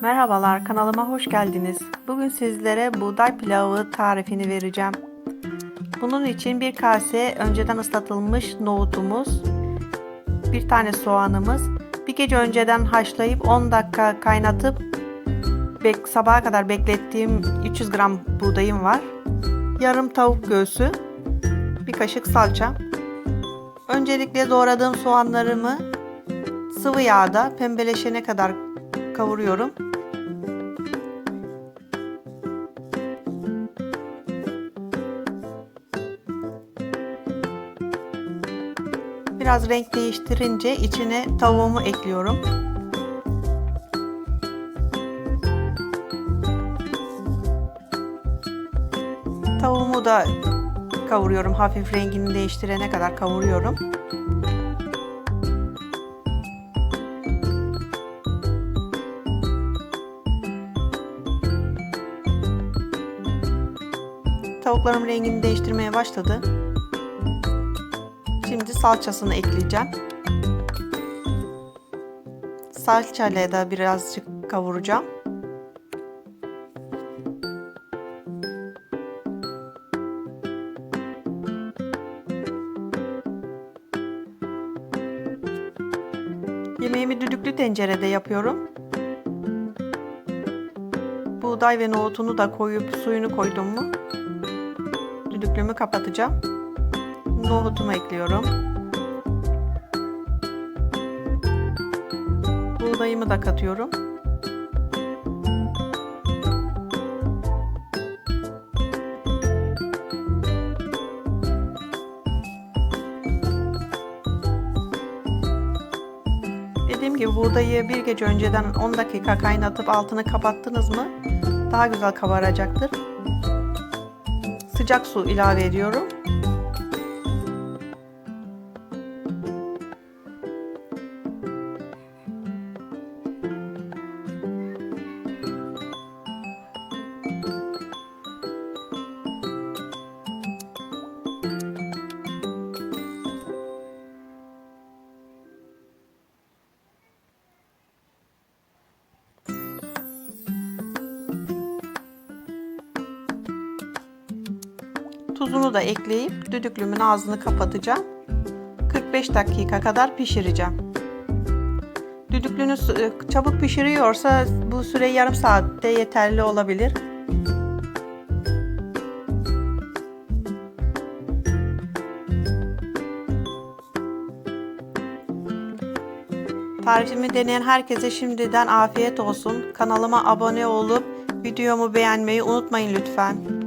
Merhabalar kanalıma hoş geldiniz. Bugün sizlere buğday pilavı tarifini vereceğim. Bunun için bir kase önceden ıslatılmış nohutumuz, bir tane soğanımız, bir gece önceden haşlayıp 10 dakika kaynatıp sabaha kadar beklettiğim 300 gram buğdayım var. Yarım tavuk göğsü, bir kaşık salça. Öncelikle doğradığım soğanlarımı sıvı yağda pembeleşene kadar kavuruyorum. Biraz renk değiştirince içine tavuğumu ekliyorum. Tavuğumu da kavuruyorum. Hafif rengini değiştirene kadar kavuruyorum. Tavuklarım rengini değiştirmeye başladı. Şimdi salçasını ekleyeceğim. Salçayla da birazcık kavuracağım. Yemeğimi düdüklü tencerede yapıyorum. Buğday ve nohutunu da koyup suyunu koydum mu düdüklümü kapatacağım. Nohutumu ekliyorum. Buğdayımı da katıyorum. Dediğim gibi buğdayı bir gece önceden 10 dakika kaynatıp altını kapattınız mı daha güzel kabaracaktır. Sıcak su ilave ediyorum. Tuzunu da ekleyip düdüklümün ağzını kapatacağım. 45 dakika kadar pişireceğim. Düdüklünüz e, çabuk pişiriyorsa bu süre yarım saatte yeterli olabilir. Tarifimi deneyen herkese şimdiden afiyet olsun. Kanalıma abone olup videomu beğenmeyi unutmayın lütfen.